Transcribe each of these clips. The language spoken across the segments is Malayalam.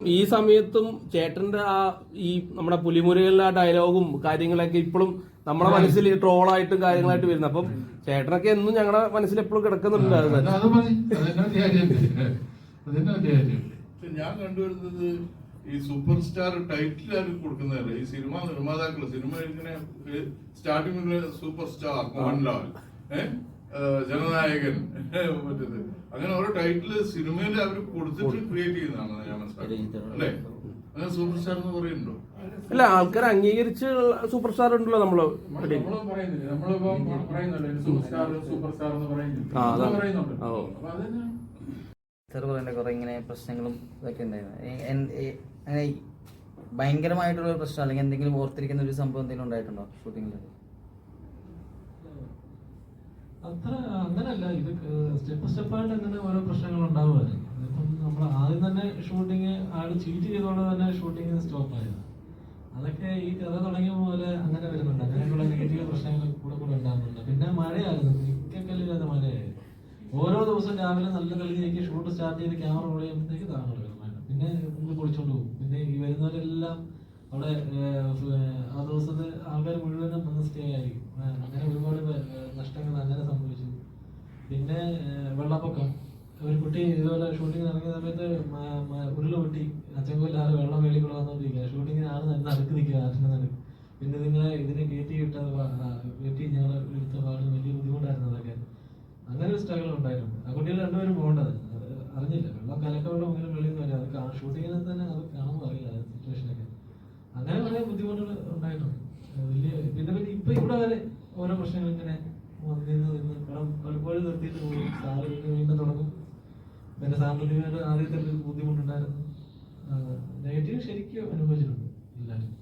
ഈ സമയത്തും ചേട്ടന്റെ ആ ഈ നമ്മുടെ പുലിമുരുകളിലെ ആ ഡയലോഗും കാര്യങ്ങളൊക്കെ ഇപ്പോഴും നമ്മുടെ മനസ്സിൽ ട്രോളായിട്ടും കാര്യങ്ങളായിട്ട് വരുന്നത് അപ്പം ചേട്ടനൊക്കെ എന്നും ഞങ്ങളുടെ മനസ്സിൽ എപ്പോഴും കിടക്കുന്നുണ്ട് അത് തന്നെ. അത് മതി. അതെന്നെ വലിയ കാര്യമില്ല. അതെന്നെ വലിയ കാര്യമില്ല. പക്ഷെ ഞാൻ കണ്ടുവരുന്നത് ഈ സൂപ്പർ സ്റ്റാർ ടൈറ്റിൽ ആരും കൊടുക്കുന്നതല്ല ഈ സിനിമ നിർമ്മാതാക്കൾ സിനിമ ഇങ്ങനെ സ്റ്റാർട്ടിംഗ് സൂപ്പർ സ്റ്റാർ മോഹൻലാൽ. ഏഹ് ജനനായകൻ. മറ്റേത്. അങ്ങനെ ഓരോ ടൈറ്റിൽ സിനിമയിൽ അവർ കൊടുത്തിട്ട് ക്രിയേറ്റ് ചെയ്യുന്നതാണ് ഞാൻ മനസ്സിലാക്കുന്നത്. അല്ലേ? അങ്ങനെ സൂപ്പർ സ്റ്റാർ എന്ന് പറയുന്നുണ്ടോ? അല്ല ആൾക്കാർ അംഗീകരിച്ച് സൂപ്പർ സ്റ്റാർ ഉണ്ടല്ലോ നമ്മൾ. ഇടയിൽ. നമ്മളും പറയുന്നില്ല. നമ്മളിപ്പോ പറയുന്നുണ്ട് സൂപ്പർ സ്റ്റാർ സൂപ്പർ സ്റ്റാർ എന്ന് പറയുന്നില്ല. ആ, പറയുന്നുണ്ട്. ഓ. അപ്പൊ അതന്നെ? സാർ പറയേണ്ട കുറെ ഇങ്ങനെ പ്രശ്നങ്ങളും ഇതൊക്കെ ഉണ്ടായിരുന്നു. ഭയങ്കരമായിട്ടുള്ള ഒരു പ്രശ്നം അല്ലെങ്കിൽ എന്തെങ്കിലും ഓർത്തിരിക്കുന്ന ഒരു സംഭവം എന്തെങ്കിലും ഉണ്ടായിട്ടുണ്ടോ ഷൂട്ടിങ്ങിൽ അത്ര അങ്ങനല്ല. ഇത് സ്റ്റെപ്പ് സ്റ്റെപ്പായിട്ട് അങ്ങനെ ഓരോ പ്രശ്നങ്ങൾ ഉണ്ടാവുമായിരുന്നു. അതിപ്പം നമ്മൾ ആദ്യം തന്നെ ഷൂട്ടിങ് ആൾ ചീറ്റ് ചെയ്തുകൊണ്ട് തന്നെ ഷൂട്ടിങ് സ്റ്റോപ്പ് ആയത് അതൊക്കെ ഈ കഥ തുടങ്ങിയ പോലെ അങ്ങനെ വരുന്നുണ്ട്. അങ്ങനെയുള്ള നെഗറ്റീവ് പ്രശ്നങ്ങൾ കൂടെ കൂടെ ഉണ്ടാകുന്നുണ്ട്. പിന്നെ മഴയായിരുന്നു. മിക്കക്കല്ലില്ലാത്ത മഴയായിരുന്നു. ഓരോ ദിവസം രാവിലെ നല്ല കളിയിലേക്ക് ഷൂട്ട് സ്റ്റാർട്ട് ചെയ്ത് ക്യാമറ ഓടിയപ്പോഴത്തേക്ക് താങ്ങാൻ പിന്നെ നമ്മൾ പൊളിച്ചോണ്ട് പോകും. പിന്നെ ഈ വരുന്നവരെല്ലാം അവിടെ ആ ദിവസത്തെ ആൾക്കാർ മുഴുവനും വന്ന് സ്റ്റേ ആയിരിക്കും. അങ്ങനെ ഒരുപാട് നഷ്ടങ്ങൾ അങ്ങനെ സംഭവിച്ചു. പിന്നെ വെള്ളപ്പൊക്കം. ഒരു കുട്ടി ഇതുപോലെ ഷൂട്ടിങ് നടക്കുന്ന സമയത്ത് ഉരുൾ പൊട്ടി. അച്ചൻകോയിലാറ് വെള്ളം വേളി ഷൂട്ടിങ്ങിന് ആൾ തന്നെ നടുക്ക് നിൽക്കുക ആറ്റിന് നടുക്ക്. പിന്നെ നിങ്ങളെ ഇതിനെ കയറ്റി ഇട്ട കയറ്റി ഞങ്ങൾ എടുത്ത പാടും. വലിയ ബുദ്ധിമുട്ടായിരുന്നു അതൊക്കെ. അങ്ങനെ ഒരു സ്ട്രഗിൾ ഉണ്ടായിട്ടുണ്ട്. ആ കുട്ടികൾ രണ്ടുപേരും പോകേണ്ടത്. അറിഞ്ഞില്ല. വെള്ളം കലക്കവെള്ളം അങ്ങനെ വെളിയിൽ നിന്ന് വരാം. അത് ഷൂട്ടിങ്ങിൽ തന്നെ അത് കാണുമ്പോൾ അറിയില്ല. അങ്ങനെ കുറെ ബുദ്ധിമുട്ടുകൾ ഉണ്ടായിട്ടുണ്ട്. വലിയ പിന്നെ പിന്നെ ഇപ്പൊ ഇവിടെ വരെ ഓരോ പ്രശ്നങ്ങൾ ഇങ്ങനെ വന്നിരുന്നു നിന്ന് കടം പലപ്പോഴും നിർത്തിയിട്ട് പോകും സാറ് വീണ്ടും തുടങ്ങും. പിന്നെ സാമ്പത്തികമായിട്ട് ആദ്യത്തെ ഒരു ബുദ്ധിമുട്ടുണ്ടായിരുന്നു. നെഗറ്റീവ് ശരിക്കും അനുഭവിച്ചിട്ടുണ്ട് എല്ലാവരും.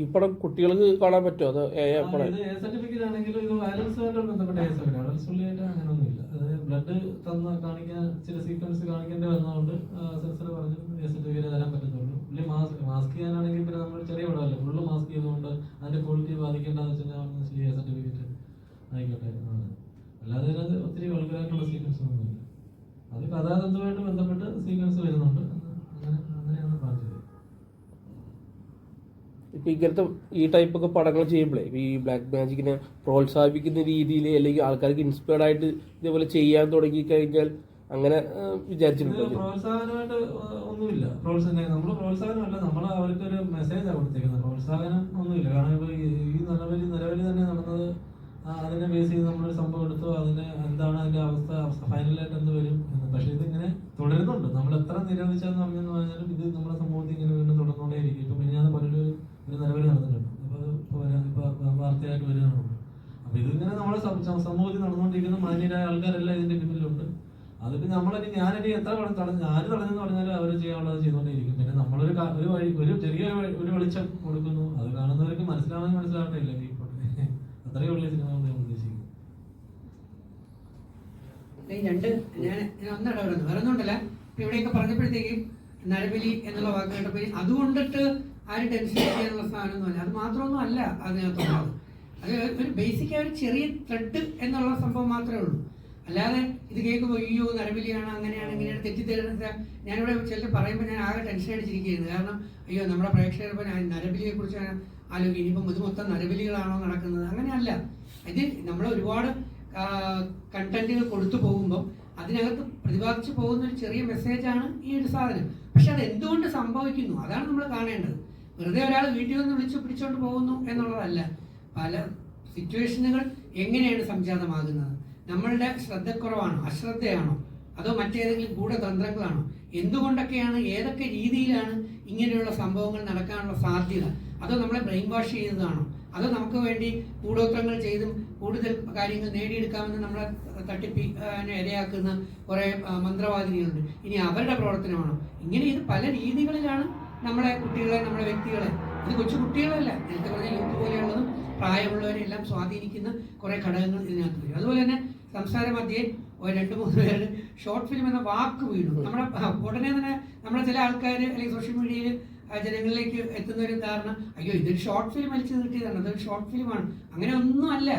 ഈ പടം കുട്ടികൾക്ക് കാണാൻ പറ്റുമോ? അത് എ എ പടം ഇത് എ സർട്ടിഫിക്കറ്റ് ആണെങ്കിലും ഇത് വയലൻസുമായിട്ട് ബന്ധപ്പെട്ട കേസ് വരും വയലൻസ് ഉള്ളിയായിട്ട് അങ്ങനെയൊന്നുമില്ല. അതായത് ബ്ലഡ് തന്ന കാണിക്കാൻ ചില സീക്വൻസ് കാണിക്കേണ്ടി വന്നതുകൊണ്ട് സെൻസർ പറഞ്ഞു എ സർട്ടിഫിക്കറ്റ് തരാൻ പറ്റത്തുള്ളൂ. പുള്ളി മാസ്ക് മാസ്ക് ചെയ്യാനാണെങ്കിൽ പിന്നെ നമ്മൾ ചെറിയ പടമല്ലേ? ഫുള്ള് മാസ്ക് ചെയ്തുകൊണ്ട് അതിന്റെ ക്വാളിറ്റി ബാധിക്കേണ്ടെന്ന് വെച്ച് കഴിഞ്ഞാൽ ശരി എ സർട്ടിഫിക്കറ്റ് ആയിക്കോട്ടെ. അല്ലാതെ ഒത്തിരി വൾഗറായിട്ടുള്ള സീക്വൻസ് ഒന്നുമില്ല. അത് കഥാതന്തുമായിട്ട് ബന്ധപ്പെട്ട് സീക്വൻസ് വരുന്നുണ്ട്. അങ്ങനെ അങ്ങനെയാണ് പ്ലാൻ ചെയ്തത് ഇപ്പൊ ഇങ്ങനത്തെ ഈ ടൈപ്പ് ഒക്കെ പടങ്ങൾ ചെയ്യുമ്പോഴേ ഈ ബ്ലാക്ക് മാജിക്കിനെ പ്രോത്സാഹിപ്പിക്കുന്ന രീതിയിൽ അല്ലെങ്കിൽ ആൾക്കാർക്ക് ഇൻസ്പയർഡ് ആയിട്ട് ഇതേപോലെ ചെയ്യാൻ തുടങ്ങി കഴിഞ്ഞാൽ അങ്ങനെ വിചാരിച്ചിട്ടുണ്ട് പ്രോത്സാഹനമായിട്ട് ഒന്നുമില്ല. പ്രോത്സാഹനം നമ്മൾ പ്രോത്സാഹനമല്ല നമ്മൾ മെസ്സേജാണ് കൊടുത്തേക്കുന്നത്. പ്രോത്സാഹനം ഒന്നുമില്ല. കാരണം ഇപ്പോൾ ഈ ഈ നിലവിൽ നിലവിൽ തന്നെ നടന്നത് അതിനെ ബേസ് ചെയ്ത് നമ്മൾ സംഭവം എടുത്തു അതിന് എന്താണ് അതിന്റെ അവസ്ഥ ഫൈനലായിട്ട് എന്ത് വരും പക്ഷെ പക്ഷേ ഇതിങ്ങനെ തുടരുന്നുണ്ട്. നമ്മൾ എത്ര നിരോധിച്ചതെന്ന് പറഞ്ഞെന്ന് പറഞ്ഞാലും ഇത് നമ്മുടെ സമൂഹത്തിൽ ഇങ്ങനെ വീണ്ടും തുടർന്നുകൊണ്ടേയിരിക്കും ഇപ്പൊ മിനിഞ്ഞാന്ന് പലരും ഒരു ഒരു നിലവിൽ നടന്നിട്ടുണ്ട് അപ്പൊ അത് ഇപ്പൊ വരാൻ ഇപ്പൊ വാർത്തയായിട്ട് വരികയാണ് അപ്പൊ ഇതിങ്ങനെ നമ്മുടെ സം- സമൂഹത്തിൽ നടന്നുകൊണ്ടിരിക്കുന്ന മാന്യരായ ആൾക്കാരെല്ലാം ഇതിന്റെ പിന്നിലുണ്ട്. അതിപ്പോ നമ്മളിനി ഞാനിനി എത്ര തടഞ്ഞു ആര് തടഞ്ഞെന്ന് പറഞ്ഞാൽ അവർ ചെയ്യാനുള്ളത് ചെയ്തുകൊണ്ടേയിരിക്കും. പിന്നെ നമ്മളൊരു ഒരു വഴി ഒരു ചെറിയ ഒരു വെളിച്ചം കൊടുക്കുന്നു. അത് കാണുന്നവർക്ക് മനസ്സിലാവാൻ മനസ്സിലാവട്ടെ ഇല്ല അത്രയേ ഉള്ളൂ സിനിമ ഞാൻ ഉദ്ദേശിക്കുന്നത്. രണ്ട് ഞാൻ ഞാൻ ഒന്നിട വേറെ ഒന്നുണ്ടല്ല ഇപ്പൊ ഇവിടെയൊക്കെ പറഞ്ഞപ്പോഴത്തേക്കും നരബലി എന്നുള്ള വാക്ക് കേട്ടപ്പോ അതുകൊണ്ടിട്ട് ആരും ടെൻഷൻ ചെയ്യാനുള്ള സാധനമൊന്നുമല്ല അത് മാത്രമൊന്നും അല്ല അതിനകത്തുള്ളത്. അത് ഒരു ബേസിക് ഒരു ചെറിയ ത്രെഡ് എന്നുള്ള സംഭവം മാത്രമേ ഉള്ളൂ. അല്ലാതെ ഇത് കേൾക്കുമ്പോൾ അയ്യോ നരബലിയാണ് അങ്ങനെയാണ് ഇങ്ങനെയാണ് തെറ്റിദ്ധരണ ഞാനിവിടെ ചിലർ പറയുമ്പോൾ ഞാൻ ആകെ ടെൻഷൻ അടിച്ചിരിക്കുകയാണ്. കാരണം അയ്യോ നമ്മുടെ പ്രേക്ഷകർ ഇപ്പോൾ നരബലിയെ കുറിച്ച് ആലോചിക്കും. ഇനിയിപ്പോൾ ഇത് മൊത്തം നരബലികളാണോ നടക്കുന്നത്? അങ്ങനെയല്ല. ഇത് നമ്മൾ ഒരുപാട് കണ്ടന്റുകൾ കൊടുത്തു പോകുമ്പോൾ അതിനകത്ത് പ്രതിപാദിച്ചു പോകുന്ന ഒരു ചെറിയ മെസ്സേജാണ് ഈ ഒരു സാധനം. പക്ഷെ അത് എന്തുകൊണ്ട് സംഭവിക്കുന്നു? അതാണ് നമ്മൾ കാണേണ്ടത്. വെറുതെ ഒരാൾ വീട്ടിൽ നിന്ന് വിളിച്ചു പിടിച്ചോണ്ട് പോകുന്നു എന്നുള്ളതല്ല. പല സിറ്റുവേഷനുകൾ എങ്ങനെയാണ് സംജാതമാകുന്നത്? നമ്മളുടെ ശ്രദ്ധക്കുറവാണോ? അശ്രദ്ധയാണോ? അതോ മറ്റേതെങ്കിലും ഗൂഢതന്ത്രങ്ങളാണോ? എന്തുകൊണ്ടൊക്കെയാണ് ഏതൊക്കെ രീതിയിലാണ് ഇങ്ങനെയുള്ള സംഭവങ്ങൾ നടക്കാനുള്ള സാധ്യത? അതോ നമ്മളെ ബ്രെയിൻ വാഷ് ചെയ്തതാണോ അതോ നമുക്ക് വേണ്ടി കൂടോത്രങ്ങൾ ചെയ്തും കൂടുതൽ കാര്യങ്ങൾ നേടിയെടുക്കാമെന്ന് നമ്മളെ തട്ടിപ്പി ഇരയാക്കുന്ന കുറേ മന്ത്രവാദിനികളുണ്ട് ഇനി അവരുടെ പ്രവർത്തനമാണോ? ഇങ്ങനെ ഇത് പല രീതികളിലാണ് നമ്മളെ കുട്ടികളെ നമ്മളെ വ്യക്തികളെ. ഇത് കൊച്ചു കുട്ടികളല്ല നേരത്തെ പറഞ്ഞ യൂത്ത് പോലെയുള്ളതും പ്രായമുള്ളവരെ എല്ലാം സ്വാധീനിക്കുന്ന കുറേ ഘടകങ്ങൾ ഇതിനകത്ത് വരും. അതുപോലെ തന്നെ സംസാര മധ്യേ രണ്ട് മൂന്ന് പേര് ഷോർട്ട് ഫിലിം എന്ന വാക്ക് വീണു. നമ്മുടെ ഉടനെ തന്നെ നമ്മളെ ചില ആൾക്കാർ അല്ലെങ്കിൽ സോഷ്യൽ മീഡിയയിൽ ജനങ്ങളിലേക്ക് എത്തുന്ന ഒരു കാരണം അയ്യോ ഇതൊരു ഷോർട്ട് ഫിലിം വലിച്ചു കിട്ടിയതാണ് അതൊരു ഷോർട്ട് ഫിലിമാണ് അങ്ങനെ ഒന്നുമല്ല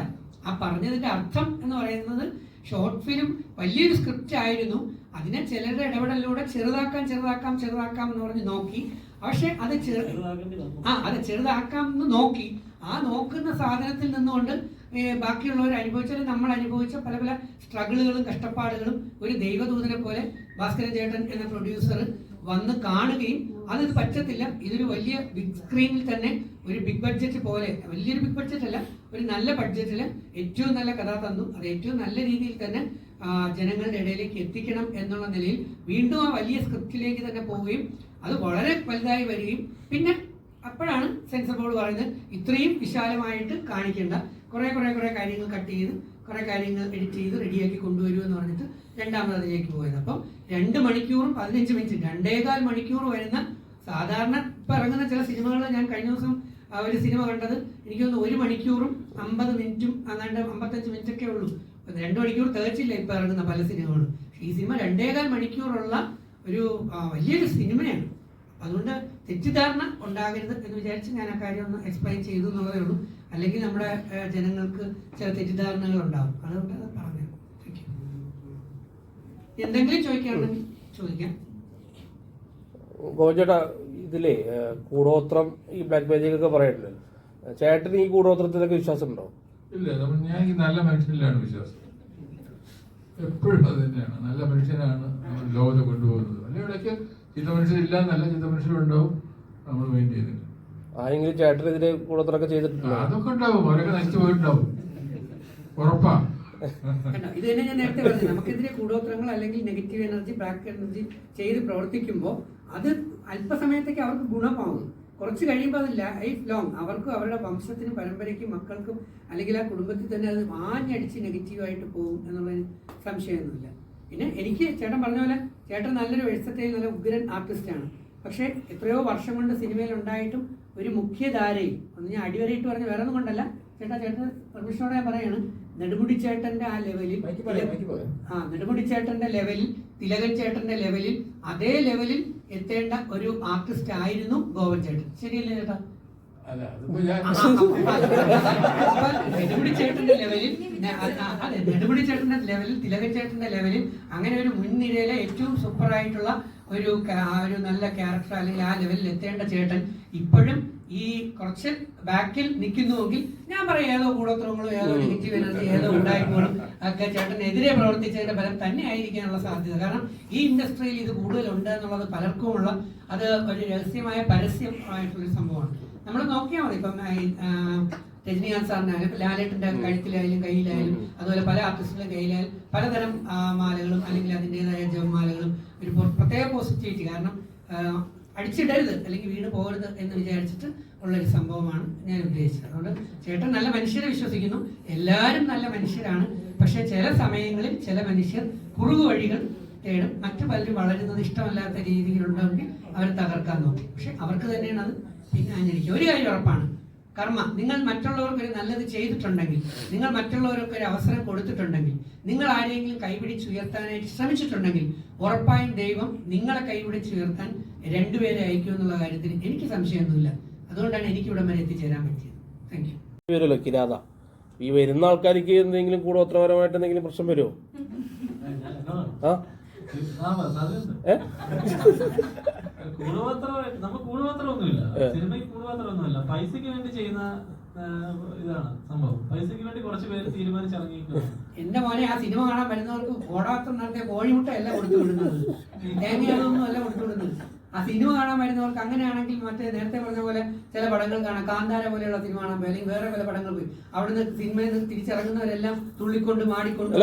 ആ പറഞ്ഞതിന്റെ അർത്ഥം എന്ന് പറയുന്നത് ഷോർട്ട് ഫിലിം വലിയൊരു സ്ക്രിപ്റ്റ് ആയിരുന്നു. അതിനെ ചിലരുടെ ഇടപെടലിലൂടെ ചെറുതാക്കാം ചെറുതാക്കാം ചെറുതാക്കാം എന്ന് പറഞ്ഞ് നോക്കി. പക്ഷെ അത് ആ അത് ചെറുതാക്കാം എന്ന് നോക്കി. ആ നോക്കുന്ന സാധനത്തിൽ നിന്നുകൊണ്ട് ബാക്കിയുള്ളവർ അനുഭവിച്ചാൽ നമ്മൾ അനുഭവിച്ച പല പല സ്ട്രഗിളുകളും കഷ്ടപ്പാടുകളും ഒരു ദൈവദൂതനെ പോലെ ഭാസ്കരൻ ചേട്ടൻ എന്ന പ്രൊഡ്യൂസർ വന്ന് കാണുകയും അത് പറ്റത്തില്ല. ഇതൊരു വലിയ ബിഗ് സ്ക്രീനിൽ തന്നെ ഒരു ബിഗ് ബഡ്ജറ്റ് പോലെ വലിയൊരു ബിഗ് ബഡ്ജറ്റ് അല്ല ഒരു നല്ല ബഡ്ജറ്റിൽ ഏറ്റവും നല്ല കഥ തന്നു. അത് ഏറ്റവും നല്ല രീതിയിൽ തന്നെ ജനങ്ങളുടെ ഇടയിലേക്ക് എത്തിക്കണം എന്നുള്ള നിലയിൽ വീണ്ടും ആ വലിയ സ്ക്രിപ്റ്റിലേക്ക് തന്നെ പോവുകയും അത് വളരെ വലുതായി വരികയും പിന്നെ അപ്പോഴാണ് സെൻസർ ബോർഡ് പറയുന്നത് ഇത്രയും വിശാലമായിട്ട് കാണിക്കേണ്ട. കുറെ കുറെ കുറെ കാര്യങ്ങൾ കട്ട് ചെയ്ത് കുറെ കാര്യങ്ങൾ എഡിറ്റ് ചെയ്ത് റെഡിയാക്കി കൊണ്ടുവരൂ എന്ന് പറഞ്ഞിട്ട് രണ്ടാമത് അതിലേക്ക് പോയത്. അപ്പം രണ്ട് മണിക്കൂറും പതിനഞ്ച് മിനിറ്റ് രണ്ടേകാൽ മണിക്കൂർ വരുന്ന സാധാരണ ഇപ്പം ഇറങ്ങുന്ന ചില സിനിമകൾ ഞാൻ കഴിഞ്ഞ ദിവസം ഒരു സിനിമ കണ്ടത് എനിക്ക് തോന്നുന്നു ഒരു മണിക്കൂറും അമ്പത് മിനിറ്റും അങ്ങാണ്ട് അമ്പത്തഞ്ച് മിനിറ്റൊക്കെ ഉള്ളൂ. രണ്ട് മണിക്കൂർ തികച്ചില്ല ഇപ്പം ഇറങ്ങുന്ന പല സിനിമകളും. ഈ സിനിമ രണ്ടേകാൽ മണിക്കൂറുള്ള ഒരു വലിയൊരു സിനിമയാണ്. അതുകൊണ്ട് തെറ്റിദ്ധാരണ ഉണ്ടാകരുത് എന്ന് വിചാരിച്ച് ഞാൻ ആ കാര്യം ഒന്ന് എക്സ്പ്ലെയിൻ ചെയ്തു എന്നുള്ളതേ ഉള്ളൂ. അല്ലെങ്കിൽ നമ്മുടെ ജനങ്ങൾക്ക് ചില തെറ്റിദ്ധാരണകൾ ഉണ്ടാവും. അതുകൊണ്ട് അത് പറഞ്ഞു. എന്തെങ്കിലും ചോദിക്കുകയാണെങ്കിൽ ചോദിക്കാം. ഇതിലേ കൂടോത്രം ഈ ബ്ലാക്ക് മാജിക് ഒക്കെ പറയുന്നുണ്ട് ചേട്ടന് ഈ കൂടോത്രത്തിലൊക്കെ വിശ്വാസം ഉണ്ടോ ഇല്ല നമ്മൾ ഞാൻ ഈ നല്ല മനുഷ്യനിലാണ് വിശ്വാസം. എപ്പോഴും അത് തന്നെയാണ്. നല്ല മനുഷ്യനാണ് നമ്മൾ ലോകത്തെ കൊണ്ടുപോകുന്നത്. അല്ലെ ഇടയ്ക്ക് ചിത്ത മനുഷ്യരില്ല നല്ല ചിത്ത മനുഷ്യരുണ്ടാവും നമ്മൾ മെയിൻ ചെയ്തിട്ട്. ആരെങ്കിലും ചേട്ടനെതിരെ കൂടോത്രമൊക്കെ ചെയ്തിട്ടുണ്ടോ? അതൊക്കെ ഉണ്ടാവും. അവരൊക്കെ നശിച്ചു പോയിട്ടുണ്ടാവും. ഉറപ്പാ? ഇത് തന്നെ ഞാൻ നേരത്തെ പറഞ്ഞു നമുക്കെതിരെ കൂടോത്രങ്ങൾ അല്ലെങ്കിൽ നെഗറ്റീവ് എനർജി ബ്ലാക്ക് എനർജി ചെയ്ത് പ്രവർത്തിക്കുമ്പോൾ അത് അല്പസമയത്തേക്ക് അവർക്ക് ഗുണമാവും. കുറച്ച് കഴിയുമ്പോൾ അത് ലൈഫ് ലോങ് അവർക്കും അവരുടെ വംശത്തിനും പരമ്പരയ്ക്കും മക്കൾക്കും അല്ലെങ്കിൽ ആ കുടുംബത്തിൽ തന്നെ അത് വാഞ്ഞടിച്ച് നെഗറ്റീവായിട്ട് പോകും എന്നുള്ളതിന് സംശയമൊന്നുമില്ല. പിന്നെ എനിക്ക് ചേട്ടൻ പറഞ്ഞ പോലെ ചേട്ടൻ നല്ലൊരു എഴുത്തത്തെ നല്ല ഉഗ്രൻ ആർട്ടിസ്റ്റാണ് പക്ഷേ എത്രയോ വർഷം കൊണ്ട് സിനിമയിൽ ഉണ്ടായിട്ടും ഒരു മുഖ്യധാരയിൽ ഒന്ന് ഞാൻ അടിവരയിട്ട് പറഞ്ഞ വേറെ ഒന്നും കൊണ്ടല്ല ചേട്ടാ ചേട്ടൻ പെർമിഷനോടെ ഞാൻ പറയാണ് നെടുമുടി ചേട്ടന്റെ ആ ലെവലിൽ ആ നെടുമുടി ചേട്ടന്റെ ലെവലിൽ തിലകൻ ചേട്ടന്റെ ലെവലിൽ അതേ ലെവലിൽ എത്തേണ്ട ഒരു ആർട്ടിസ്റ്റ് ആയിരുന്നു ഗോവൻ ചേട്ടൻ ശരിയല്ലേ ചേട്ടാ നെടുമുടി ചേട്ടന്റെ ലെവലിൽ തിലക അതെ നെടുമുടി ചേട്ടന്റെ ലെവലിൽ തിലകൻ ചേട്ടന്റെ ലെവലിൽ അങ്ങനെ ഒരു മുൻനിരയിലെ ഏറ്റവും സൂപ്പർ ആയിട്ടുള്ള ഒരു ഒരു നല്ല ക്യാരക്ടർ അല്ലെങ്കിൽ ആ ലെവലിൽ എത്തേണ്ട ചേട്ടൻ ഇപ്പോഴും ഈ കുറച്ച് ബാക്കിൽ നിൽക്കുന്നുവെങ്കിൽ ഞാൻ പറയും ഏതോ കൂടോത്രങ്ങളോ ഏതോ നെഗറ്റീവ് എനർജി ഏതോ ഉണ്ടായിപ്പോഴും ഒക്കെ ചേട്ടനെതിരെ പ്രവർത്തിച്ചതിന്റെ ഫലം തന്നെ ആയിരിക്കാനുള്ള സാധ്യത. കാരണം ഈ ഇൻഡസ്ട്രിയിൽ ഇത് കൂടുതലുണ്ട് എന്നുള്ളത് പലർക്കുമുള്ള അത് ഒരു രഹസ്യമായ പരസ്യമായിട്ടുള്ളൊരു സംഭവമാണ്. നമ്മൾ നോക്കിയാൽ മതി. ഇപ്പം രജനീകാന്ത് സാറിനായാലും ഇപ്പം ലാലേട്ടന്റെ കഴുത്തിലായാലും കയ്യിലായാലും അതുപോലെ പല ആർട്ടിസ്റ്റുകളുടെ കയ്യിലായാലും പലതരം മാലകളും അല്ലെങ്കിൽ അതിന്റെതായ ജവമാലകളും ഒരു പ്രത്യേക പോസിറ്റിവിറ്റി. കാരണം അടിച്ചിടരുത് അല്ലെങ്കിൽ വീണ് പോകരുത് എന്ന് വിചാരിച്ചിട്ട് ഉള്ള ഒരു സംഭവമാണ് ഞാൻ ഉദ്ദേശിച്ചത്. അതുകൊണ്ട് ചേട്ടൻ നല്ല മനുഷ്യരെ വിശ്വസിക്കുന്നു. എല്ലാവരും നല്ല മനുഷ്യരാണ്. പക്ഷേ ചില സമയങ്ങളിൽ ചില മനുഷ്യർ കുറുകു വഴികൾ തേടും. മറ്റു പലരും വളരുന്നത് ഇഷ്ടമല്ലാത്ത രീതിയിലുണ്ടെങ്കിൽ അവരെ തകർക്കാൻ നോക്കും. പക്ഷെ അവർക്ക് തന്നെയാണ് അത് പിന്നെ അഞ്ഞടിക്കുക ഒരു കാര്യം ഉറപ്പാണ്. കർമ്മ. നിങ്ങൾ മറ്റുള്ളവർക്ക് ഒരു നല്ലത് ചെയ്തിട്ടുണ്ടെങ്കിൽ നിങ്ങൾ മറ്റുള്ളവർക്ക് ഒരു അവസരം കൊടുത്തിട്ടുണ്ടെങ്കിൽ നിങ്ങൾ ആരെങ്കിലും കൈപിടിച്ചുയർത്താനായിട്ട് ശ്രമിച്ചിട്ടുണ്ടെങ്കിൽ ഉറപ്പായും ദൈവം നിങ്ങളെ കൈപിടിച്ചുയർത്താൻ രണ്ടുപേരെ അയക്കും എന്നുള്ള കാര്യത്തിൽ എനിക്ക് സംശയമൊന്നുമില്ല. അതുകൊണ്ടാണ് എനിക്ക് ഇവിടെ വരെ എത്തിച്ചേരാൻ പറ്റിയത്. താങ്ക് യു കിരാത? ഈ വരുന്ന ആൾക്കാർക്ക് എന്തെങ്കിലും കൂടോത്രപരമായിട്ട് എന്തെങ്കിലും പ്രശ്നം വരുമോ? ആ? ഏ? കൂടുപാത്രമായിട്ട് നമ്മൾ കൂടുപാത്രമൊന്നുമില്ല. സിനിമയ്ക്ക് കൂടുപാത്രമൊന്നുമില്ല. പൈസക്ക് വേണ്ടി ചെയ്യുന്ന ഇതാണ് സംഭവം. പൈസക്ക് വേണ്ടി കുറച്ച് പേര് തീരുമാനിച്ചിറങ്ങിയിരിക്കുന്നു എന്റെ മോനെ ആ സിനിമ കാണാൻ വരുന്നവർക്ക് ഓടാത്ത നടത്തിയ കോഴിമുട്ട അല്ല കൊടുത്തു വിടുന്നത് തേങ്ങയൊന്നും അല്ല കൊടുത്തു വിടുന്നത് ആ സിനിമ കാണാൻ വരുന്നവർക്ക് അങ്ങനെയാണെങ്കിൽ മറ്റേ നേരത്തെ പറഞ്ഞ പോലെ ചില പടങ്ങൾ കാണാം. കാന്താര പോലെയുള്ള സിനിമ കാണാൻ പോയി. അല്ലെങ്കിൽ വേറെ പല പടങ്ങൾ പോയി. അവിടുന്ന് സിനിമയിൽ നിന്ന് തിരിച്ചിറങ്ങുന്നവരെല്ലാം തുള്ളിക്കൊണ്ട് മാടിക്കൊണ്ട്.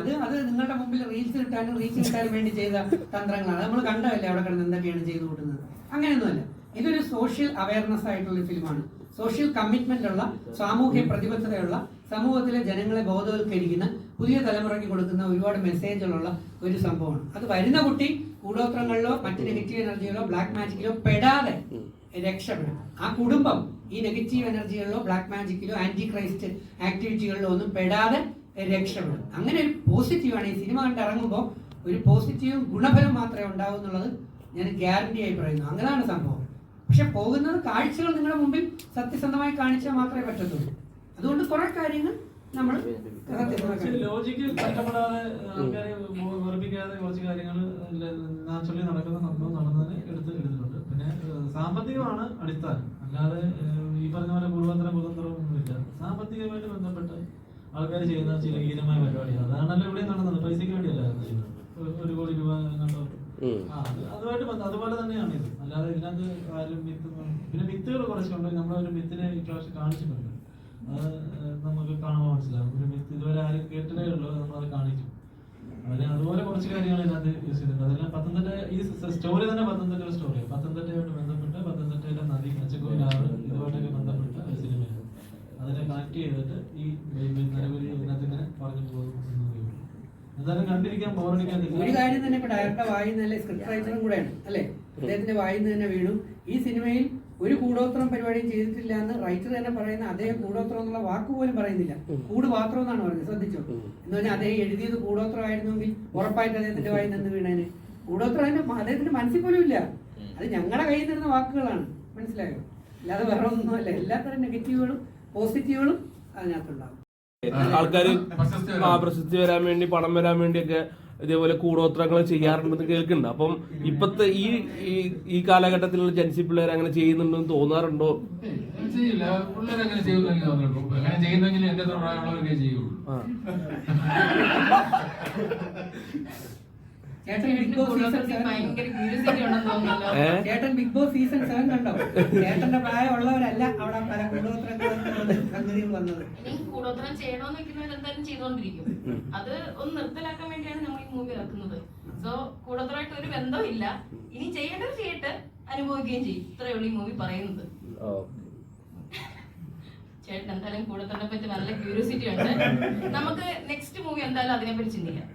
അത് അത് നിങ്ങളുടെ മുമ്പിൽ റീൽസ് കിട്ടാനും റീച്ച് കിട്ടാനും വേണ്ടി ചെയ്ത തന്ത്രങ്ങളാണ്. നമ്മൾ കണ്ടതല്ലേ അവിടെ കിടന്ന് എന്തൊക്കെയാണ് ചെയ്തു കൂട്ടുന്നത്. അങ്ങനെയൊന്നുമല്ല. ഇതൊരു സോഷ്യൽ അവയർനെസ് ആയിട്ടുള്ള ഫിലിമാണ്. സോഷ്യൽ കമ്മിറ്റ്മെന്റ് ഉള്ള സാമൂഹ്യ പ്രതിബദ്ധതയുള്ള സമൂഹത്തിലെ ജനങ്ങളെ ബോധവൽക്കരിക്കുന്ന പുതിയ തലമുറയ്ക്ക് കൊടുക്കുന്ന ഒരുപാട് മെസ്സേജുകളുള്ള ഒരു സംഭവമാണ്. അത് വരുന്ന കുട്ടി കൂടോത്രങ്ങളിലോ മറ്റ് നെഗറ്റീവ് എനർജികളോ ബ്ലാക്ക് മാജിക്കിലോ പെടാതെ രക്ഷപ്പെടും ആ കുടുംബം ഈ നെഗറ്റീവ് എനർജികളിലോ ബ്ലാക്ക് മാജിക്കിലോ ആന്റി ക്രൈസ്റ്റ് ആക്ടിവിറ്റികളിലോ ഒന്നും പെടാതെ രക്ഷപ്പെടും അങ്ങനെ ഒരു പോസിറ്റീവാണ് ഈ സിനിമ കണ്ട് ഇറങ്ങുമ്പോൾ ഒരു പോസിറ്റീവ് ഗുണഫലം മാത്രമേ ഉണ്ടാവൂ എന്നുള്ളത് ഞാൻ ഗ്യാരണ്ടി ആയി പറയുന്നു. അങ്ങനെയാണ് സംഭവം. പക്ഷെ പോകുന്നത് കാഴ്ചകൾ നിങ്ങളുടെ മുമ്പിൽ സത്യസന്ധമായി കാണിച്ചാൽ മാത്രമേ പറ്റത്തുള്ളൂ. അതുകൊണ്ട് കുറെ കാര്യങ്ങൾ നമ്മൾ ലോജിക്കൽ കഷ്ടപ്പെടാതെ വെറുപ്പിക്കാതെ കുറച്ച് കാര്യങ്ങൾ നാച്ചുറലി നടക്കുന്ന സംഭവം നടന്നതിന് എടുത്ത് എടുത്തിട്ടുണ്ട്. പിന്നെ സാമ്പത്തികമാണ് അടിസ്ഥാനം. അല്ലാതെ ഈ പറഞ്ഞ പോലെ കുടുംബത്തരം കുതന്ത്രം ഒന്നുമില്ല. സാമ്പത്തികമായിട്ട് ബന്ധപ്പെട്ട് ആൾക്കാർ ചെയ്യുന്ന ചില ഹീനമായ പരിപാടിയാണ്. അതാണല്ലോ ഇവിടെ നടന്നത്. പൈസയ്ക്ക് വേണ്ടിയല്ല ഒരു- കോടി രൂപ കണ്ടോ ആ, അതുമായിട്ട് അതുപോലെ തന്നെയാണ് ഇത്. അല്ലാതെ ഇതിനകത്ത് ആരും മിത്ത് പിന്നെ മിത്തുകൾ കുറച്ചുണ്ട്. നമ്മളൊരു മിത്തിനെ ഇപ്രാവശ്യം കാണിച്ചിട്ടുണ്ട്. അത് നമുക്ക് കാണുമ്പോൾ മനസ്സിലാവും. ഒരു മിത്ത് ഇതുവരെ ആരും കേട്ടിട്ടേ ഉള്ളൂ. നമ്മളത് കാണിക്കും. അതിന് അതുപോലെ കുറച്ച് കാര്യങ്ങൾ ഇതിനകത്ത് യൂസ് ചെയ്തിട്ടുണ്ട്. അതെല്ലാം പത്തനംതിട്ട ഈ സ്റ്റോറി തന്നെ പത്തനംതിട്ട സ്റ്റോറി പത്തനംതിട്ടയുമായിട്ട് ബന്ധപ്പെട്ട് പത്തനംതിട്ടയിലെ നദി കച്ചക്കോലാറ് ഇതുമായിട്ടൊക്കെ ബന്ധപ്പെട്ട ഒരു സിനിമയാണ് അതിനെ കണക്ട് ചെയ്തിട്ട് ഈ നിലവിൽ ഇതിനകത്ത് ഇങ്ങനെ പറഞ്ഞു പോകുന്നു. എന്തായാലും കണ്ടിരിക്കാൻ ബോറടിക്കാതിരിക്കാൻ ഒരു കാര്യം തന്നെ ഇപ്പൊ ഡയറക്ടർ വായിന്നല്ലേ സ്ക്രിപ്റ്റ് റൈറ്ററും കൂടെയാണ് അല്ലേ? അദ്ദേഹത്തിന്റെ വായിന്ന് തന്നെ വീണു. ഈ സിനിമയിൽ ഒരു കൂടോത്രം പരിപാടിയും ചെയ്തിട്ടില്ല എന്ന് റൈറ്റർ തന്നെ പറയുന്ന അദ്ദേഹം കൂടോത്രം എന്നുള്ള വാക്ക് പോലും പറയുന്നില്ല. കൂട് മാത്രം എന്നാണ് പറഞ്ഞത് ശ്രദ്ധിച്ചോ? എന്ന് പറഞ്ഞാൽ അദ്ദേഹം എഴുതിയത് കൂടോത്രമായിരുന്നെങ്കിൽ ഉറപ്പായിട്ട് അദ്ദേഹത്തിന്റെ വായിൽ നിന്ന് വീണേന്. കൂടോത്രം അതിന്റെ അദ്ദേഹത്തിന്റെ മനസ്സിൽ പോലും ഇല്ല. അത് ഞങ്ങളുടെ കയ്യിൽ നിന്നിരുന്ന വാക്കുകളാണ്. മനസ്സിലായോ? അല്ലാതെ വേറെ ഒന്നുമല്ല എല്ലാത്തരം നെഗറ്റീവുകളും പോസിറ്റീവുകളും അതിനകത്തുണ്ടാവും ആൾക്കാർ പ്രശസ്തി വരാൻ വേണ്ടി പണം വരാൻ വേണ്ടിയൊക്കെ ഇതേപോലെ കൂടോത്രങ്ങൾ ചെയ്യാറുണ്ടെന്ന് കേൾക്കുന്നുണ്ട്. അപ്പം ഇപ്പത്തെ ഈ ഈ- കാലഘട്ടത്തിലുള്ള ജൻസി പിള്ളേർ അങ്ങനെ ചെയ്യുന്നുണ്ടെന്ന് തോന്നാറുണ്ടോ? ചെയ്യില്ല. പിള്ളേർ അങ്ങനെ ചെയ്യുമെന്ന് എനിക്ക് തോന്നുന്നുള്ളൂ അങ്ങനെ ചെയ്യുന്നെങ്കിൽ എന്റെ അത്ര ചെയ്യുള്ളൂ. ചേട്ടൻ ബിഗ് ബോസ് സീസൺ? ചേട്ടൻ ബിഗ് ബോസ് സീസൺ സെവൻ കണ്ടോ? ചേട്ടന്റെ പ്രായമുള്ളവരല്ല അവിടെ പല കൂടോത്രങ്ങളും വന്നത്. ഇനി കൂടോത്രം ചെയ്യണോന്ന് വെക്കുന്നവർ എന്തായാലും ചെയ്തുകൊണ്ടിരിക്കും അത് ഒന്ന് നിർത്തലാക്കാൻ വേണ്ടിയാണ് നമ്മൾ ഈ മൂവി ഇറക്കുന്നത്. സോ കൂടോത്രമായിട്ട് ഒരു ബന്ധമില്ല ഇനി ചെയ്യേണ്ടത് ചെയ്യട്ടെ അനുഭവിക്കുകയും ചെയ്യും. ഇത്രയുള്ള ഉള്ളൂ ഈ മൂവി പറയുന്നത്. ചേട്ടൻ എന്തായാലും കൂടോത്രനെ പറ്റി നല്ല ക്യൂരിയോസിറ്റി ഉണ്ട്. നമുക്ക് നെക്സ്റ്റ് മൂവി എന്തായാലും അതിനെ പറ്റി ചിന്തിക്കാം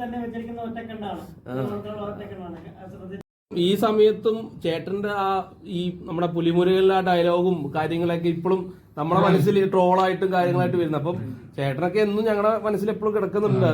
തന്നെ ഈ സമയത്തും ചേട്ടന്റെ ആ ഈ നമ്മുടെ പുലിമുരുകളിലെ ആ ഡയലോഗും കാര്യങ്ങളൊക്കെ ഇപ്പോഴും നമ്മുടെ മനസ്സിൽ ട്രോളായിട്ടും കാര്യങ്ങളായിട്ട് വരുന്നത്. അപ്പം ചേട്ടനൊക്കെ എന്നും ഞങ്ങളുടെ മനസ്സിൽ എപ്പോഴും കിടക്കുന്നുണ്ട്.